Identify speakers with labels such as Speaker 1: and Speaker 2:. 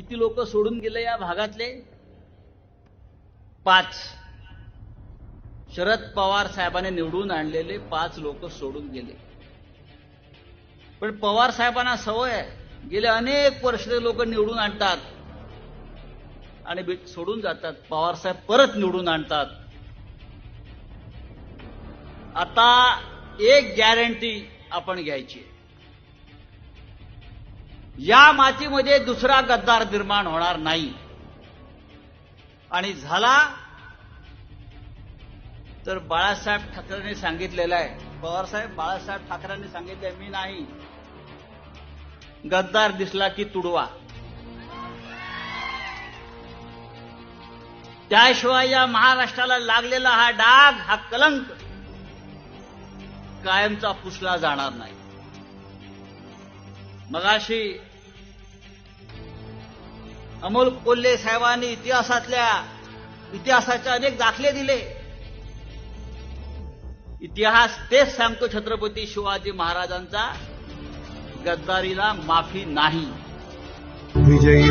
Speaker 1: किती लोक सोडून गेले या भागातले? पाच. शरद पवार साहेबांनी निवडून आणलेले पाच लोक सोडून गेले. पण पवार साहेबांना सवय आहे. गेले अनेक वर्ष लोक निवडून आणतात. आणि सोडून जातात. पवार साहेब परत निवडून आणतात. आता एक गॅरंटी आपण घ्यायची या मातीमध्ये दुसरा गद्दार निर्माण होणार नाही. आणि झाला तर बाळासाहेब ठाकरेंनी सांगितलेलं आहे. पवारसाहेब बाळासाहेब ठाकरेंनी सांगितलंय मी नाही. गद्दार दिसला की तुडवा. त्याशिवाय या महाराष्ट्राला लागलेला हा डाग हा कलंक कायमचा पुसला जाणार नाही. मगाशी अमोल कोल्हे साहेबांनी इतिहासातल्या इतिहासाचे अनेक दाखले दिले. इतिहास तेच सांगतो छत्रपती शिवाजी महाराजांचा गद्दारीला माफी नाही.
Speaker 2: विजयी